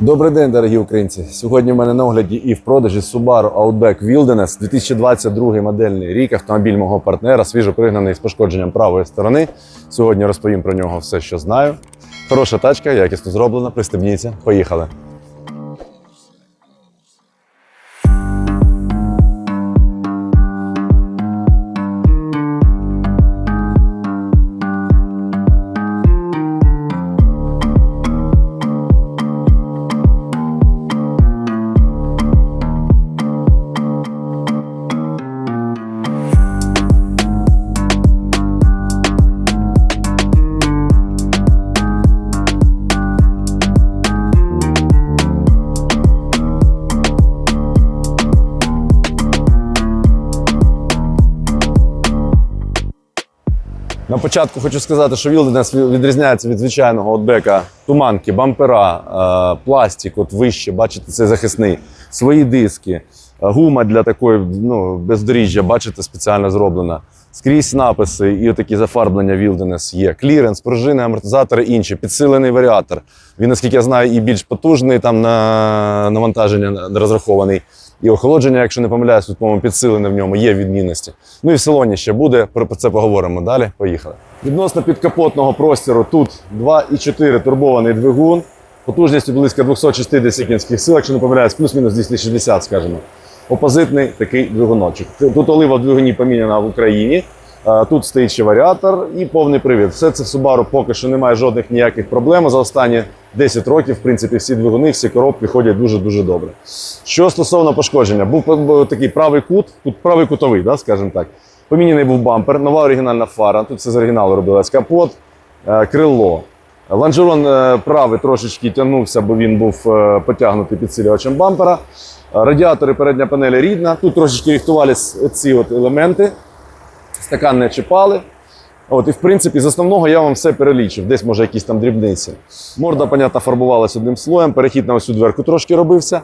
Добрий день, дорогі українці. Сьогодні в мене на огляді і в продажі Subaru Outback Wilderness 2022 модельний рік. Автомобіль мого партнера, свіжо пригнаний з пошкодженням правої сторони. Сьогодні розповім про нього все, що знаю. Хороша тачка, якісно зроблена. Пристебніться. Поїхали. На початку хочу сказати, що Wilderness відрізняється від звичайного отбека туманки, бампера, е, пластик, от вище, бачите, це захисний, свої диски, е, гума для такої ну, бездоріжжя, бачите, спеціально зроблена. Скрізь написи і отакі зафарблення Wilderness є. Кліренс, пружини, амортизатори інші, підсилений варіатор. Він, наскільки я знаю, і більш потужний там на навантаження розрахований. І охолодження, якщо не помиляюсь, тут, по-моєму, підсилене в ньому, є відмінності. Ну і в салоні ще буде, про це поговоримо далі. Поїхали. Відносно підкапотного простору тут 2,4 турбований двигун, потужністю близько 260 кінських сил, якщо не помиляюсь, плюс-мінус 260, скажімо. Опозитний такий двигуночок. Тут олива в двигуні поміняна в Україні. А Тут стоїть ще варіатор і повний привід. Все це в Subaru поки що немає жодних ніяких проблем. За останні 10 років, в принципі, всі двигуни, всі коробки ходять дуже-дуже добре. Що стосовно пошкодження, був такий правий кут, тут правий кутовий, да, скажімо так. Поміняний був бампер, нова оригінальна фара. Тут все з оригіналу робилось. Капот, е, крило. Лонжерон е, правий трошечки тягнувся, бо він був е, потягнутий підсилювачем бампера. Е, Радіатори передня панеля рідна. Тут трошечки рихтувалися ці от елементи. Стакан не чіпали. От, і в принципі, з основного я вам все перелічив. Десь може якісь там дрібниці. Морда, понятно, фарбувалася одним слоєм, перехід на ось цю дверку трошки робився.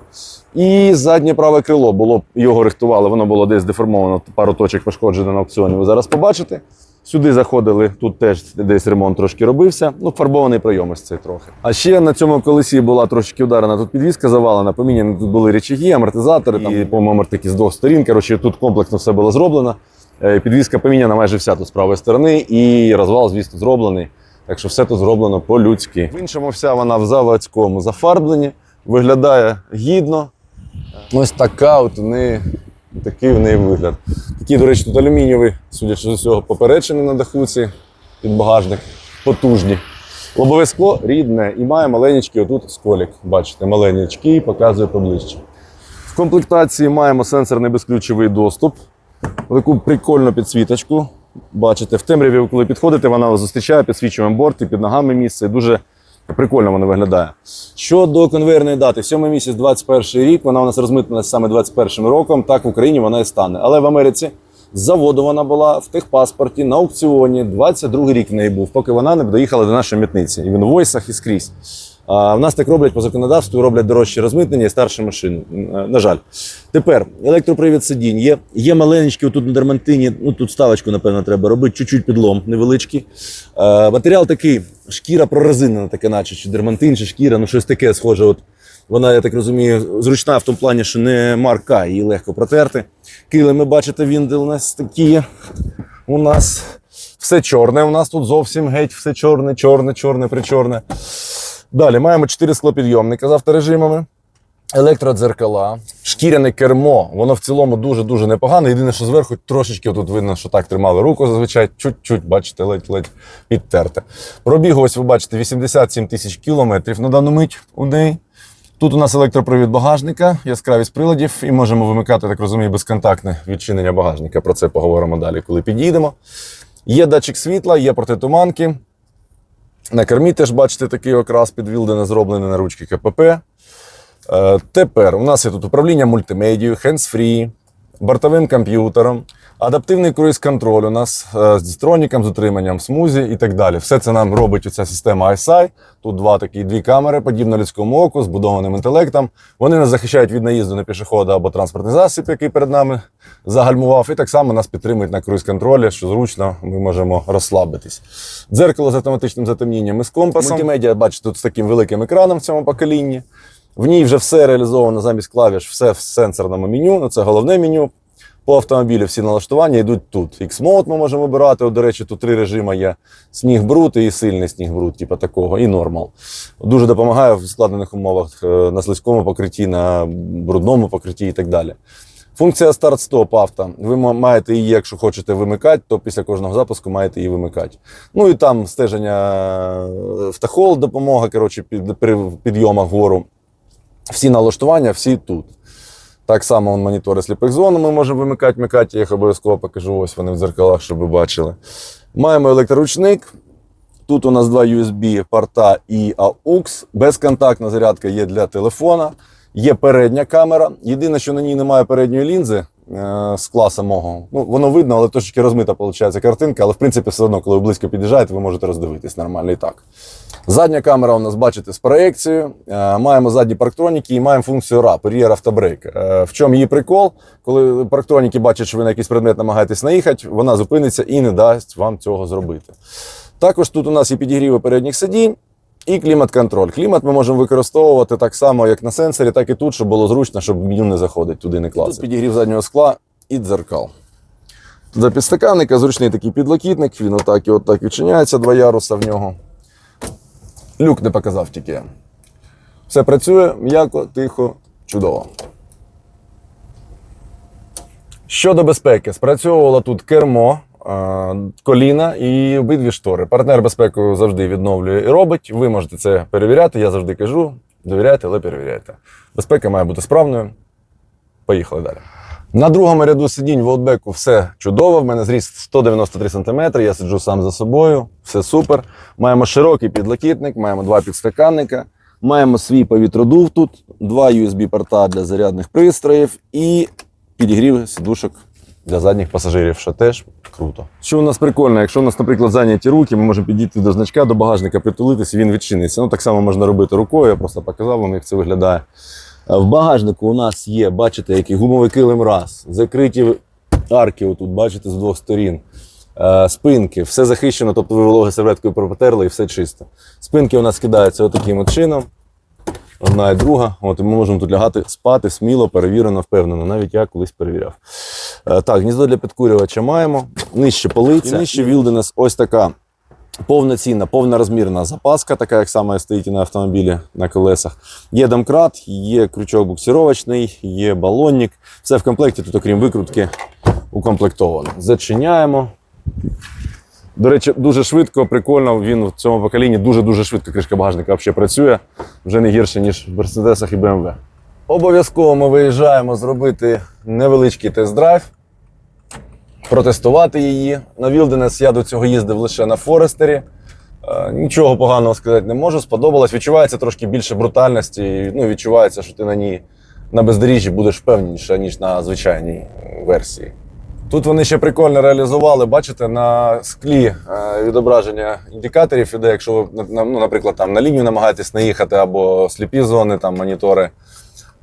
І заднє праве крило було, його рихтували, воно було десь деформовано, пару точок пошкоджено на аукціоні. Ви зараз побачите. Сюди заходили, тут теж десь ремонт трошки робився. Ну, фарбований прийом ось цей трохи. А ще на цьому колесі була трошки ударена. Тут підвізка завалена, поміняні тут були речаги, амортизатори, там, по-моєму, такі з двох сторін. Коротше, тут комплексно все було зроблено. Е, Підвізка поміняна майже вся тут з правої сторони, і розвал, звісно, зроблений. Так що все тут зроблено по-людськи. В іншому вся вона в заводському зафарбленні, виглядає гідно. Ось така от у такий в неї вигляд. Такий, до речі, тут алюмінієвий, судячи з усього, поперечини на даху ці під багажник, потужні. Лобове скло рідне і має маленький отут сколік. Бачите, маленький, показую поближче. В комплектації маємо сенсорний безключовий доступ, таку прикольну підсвіточку. Бачите, в темряві, коли підходите, вона зустрічає, підсвічує вам борт і під ногами місце. Дуже прикольно воно виглядає. Щодо конвейерної дати, 7 місяць 21 рік, вона у нас розмитнилася саме 21 роком, так в Україні вона і стане. Але в Америці заводу вона була в техпаспорті на аукціоні. 22 рік в неї був, поки вона не доїхала до нашої митниці. І в інвойсах, і скрізь. А в нас так роблять по законодавству, роблять дорожче розмитнення і старші машини. Е, На жаль. Тепер електропривід сидінь. Є, є маленький тут на дермантині. Ну тут ставочку, напевно, треба робити, чуть-чуть підлом невеличкий. Е, матеріал такий, шкіра прорезинена, таке, наче, чи дермантин, чи шкіра, ну щось таке схоже. От вона, я так розумію, зручна в тому плані, що не марка, її легко протерти. Килими, бачите, віндел у нас такі. У нас все чорне. У нас тут зовсім геть все чорне, чорне, чорне, причорне. Далі маємо 4 склопідйомника з авторежимами, електродзеркала, шкіряне кермо. Воно в цілому дуже-дуже непогане. Єдине, що зверху трошечки тут видно, що так тримали руку зазвичай, чуть-чуть, бачите, ледь-ледь підтерте. Пробіг, ось ви бачите, 87 тисяч кілометрів на дану мить у неї. Тут у нас електропривід багажника, яскравість приладів, і можемо вимикати, так розумію, безконтактне відчинення багажника. Про це поговоримо далі, коли підійдемо. Є датчик світла, є протитуманки. На кермі теж бачите такий окрас під Вілдена зроблений на ручки КПП. Е, тепер у нас є тут управління мультимедією, hands-free, бортовим комп'ютером, адаптивний круїз-контроль у нас е, з дістроніком, з утриманням смузі і так далі. Все це нам робить оця система ISI. Тут два такі дві камери, подібно людському оку, збудованим інтелектом. Вони нас захищають від наїзду на пішохода або транспортний засіб, який перед нами загальмував. І так само нас підтримують на круїз-контролі, що зручно, ми можемо розслабитись. Дзеркало з автоматичним затемнінням і з компасом. Мультимедіа, бачите, тут з таким великим екраном в цьому поколінні. В ній вже все реалізовано замість клавіш, все в сенсорному меню. Ну, це головне меню. По автомобілю всі налаштування йдуть тут. X-Mode ми можемо обирати. От, до речі, тут три режими є: сніг бруд і сильний сніг бруд, типу такого, і нормал. Дуже допомагає в складених умовах е, на слизькому покритті, на брудному покритті і так далі. Функція старт-стоп авто. Ви маєте її, якщо хочете вимикати, то після кожного запуску маєте її вимикати. Ну і там стеження е, автохол, допомога коротше, під, при підйомах вгору. Всі налаштування, всі тут. Так само он, монітори сліпих зон ми можемо вимикати, вмикати. Я їх обов'язково покажу. Ось вони в дзеркалах, щоб ви бачили. Маємо електроручник. Тут у нас два USB порта і AUX. Безконтактна зарядка є для телефона. Є передня камера. Єдине, що на ній немає передньої лінзи е, скла самого. Ну, воно видно, але трошки розмита виходить картинка. Але в принципі, все одно, коли ви близько під'їжджаєте, ви можете роздивитись нормально і так. Задня камера у нас, бачите, з проекцією. Е, Маємо задні парктроніки і маємо функцію RAP, Rear Auto Е, В чому її прикол? Коли парктроніки бачать, що ви на якийсь предмет намагаєтесь наїхати, вона зупиниться і не дасть вам цього зробити. Також тут у нас є підігріви передніх сидінь і клімат-контроль. Клімат ми можемо використовувати так само, як на сенсорі, так і тут, щоб було зручно, щоб меню не заходить туди, не клацати. Тут підігрів заднього скла і дзеркал. До підстаканника зручний такий підлокітник, він отак і отак відчиняється, два яруса в нього. Люк не показав тільки. Все працює м'яко, тихо, чудово. Щодо безпеки, спрацьовувало тут кермо, коліна і обидві штори. Партнер безпеку завжди відновлює і робить. Ви можете це перевіряти. Я завжди кажу: довіряйте, але перевіряйте. Безпека має бути справною. Поїхали далі. На другому ряду сидінь в Outback все чудово. В мене зріст 193 см, я сиджу сам за собою, все супер. Маємо широкий підлокітник, маємо два підстаканника, маємо свій повітродув тут, два USB-порта для зарядних пристроїв і підігрів сидушок для задніх пасажирів, що теж круто. Що у нас прикольно, якщо у нас, наприклад, зайняті руки, ми можемо підійти до значка, до багажника, притулитися, він відчиниться. Ну, так само можна робити рукою, я просто показав вам, як це виглядає. Е, В багажнику у нас є, бачите, який гумовий килим раз, закриті арки, отут, бачите, з двох сторін. Е, Спинки, все захищено, тобто ви вологою серветкою протерли і все чисто. Спинки у нас кидаються отаким от чином. Одна і друга. От, і ми можемо тут лягати спати сміло, перевірено, впевнено. Навіть я колись перевіряв. Е, так, гніздо для підкурювача маємо. Нижче полиця. І нижче Wilderness ось така повноцінна, повнорозмірна запаска, така як саме стоїть і на автомобілі на колесах. Є домкрат, є крючок буксировочний, є балонник. Все в комплекті, тут, окрім викрутки, укомплектовано. Зачиняємо. До речі, дуже швидко, прикольно. Він в цьому поколінні дуже-дуже швидко кришка багажника взагалі працює. Вже не гірше, ніж в Мерседесах і BMW. Обов'язково ми виїжджаємо зробити невеличкий тест-драйв, протестувати її. На Wilderness я до цього їздив лише на Форестері. Е, Нічого поганого сказати не можу. Сподобалось. Відчувається трошки більше брутальності. Ну, відчувається, що ти на ній на бездоріжжі будеш впевненіше, ніж на звичайній версії. Тут вони ще прикольно реалізували, бачите, на склі е, відображення індикаторів іде, якщо ви, ну, наприклад, там на лінію намагаєтесь наїхати або сліпі зони, там монітори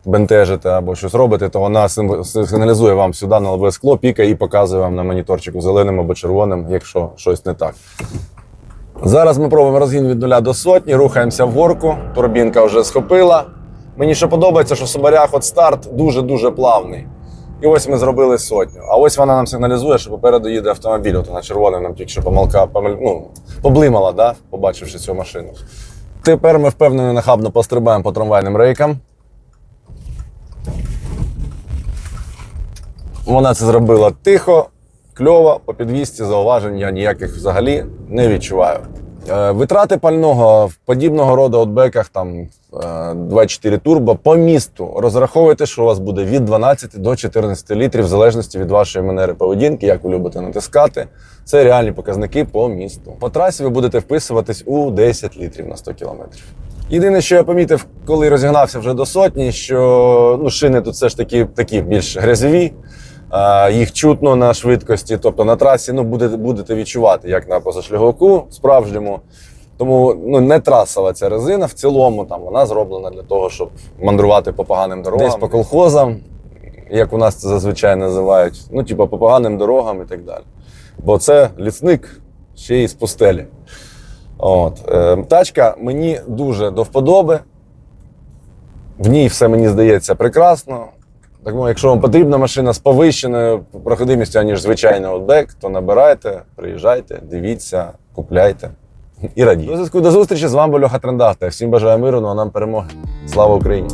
бентежите або щось робите, то вона сигналізує вам сюди на лобове скло, пікає і показує вам на моніторчику зеленим або червоним, якщо щось не так. Зараз ми пробуємо розгін від нуля до сотні, рухаємося в горку, турбінка вже схопила. Мені ще подобається, що в Собарях от старт дуже-дуже плавний. І ось ми зробили сотню. А ось вона нам сигналізує, що попереду їде автомобіль. От вона червоним нам тільки що помилка, ну, поблимала, да? побачивши цю машину. Тепер ми впевнено нахабно пострибаємо по трамвайним рейкам. Вона це зробила тихо, кльово, по підвісті зауважень я ніяких взагалі не відчуваю. Е, Витрати пального в подібного роду отбеках там е, 24 турбо по місту. Розраховуйте, що у вас буде від 12 до 14 літрів, в залежності від вашої манери поведінки, як ви любите натискати. Це реальні показники по місту. По трасі ви будете вписуватись у 10 літрів на 100 кілометрів. Єдине, що я помітив, коли розігнався вже до сотні, що ну, шини тут все ж таки такі більш грязьові. Їх чутно на швидкості, тобто на трасі ну, будете, будете відчувати, як на позашляговику справжньому. Тому ну, не трасова ця резина в цілому, там, вона зроблена для того, щоб мандрувати по поганим дорогам. Десь по колхозам, як у нас це зазвичай називають, ну, типу, по поганим дорогам і так далі. Бо це лісник ще й з пустелі. От. Е, тачка мені дуже до вподоби. В ній все мені здається прекрасно. Тому, якщо вам потрібна машина з повищеною проходимістю, аніж звичайний Outback, то набирайте, приїжджайте, дивіться, купляйте і радійте. До зв'язку до зустрічі з вами Льоха Трендахта. Всім бажаю миру, ну а нам перемоги. Слава Україні!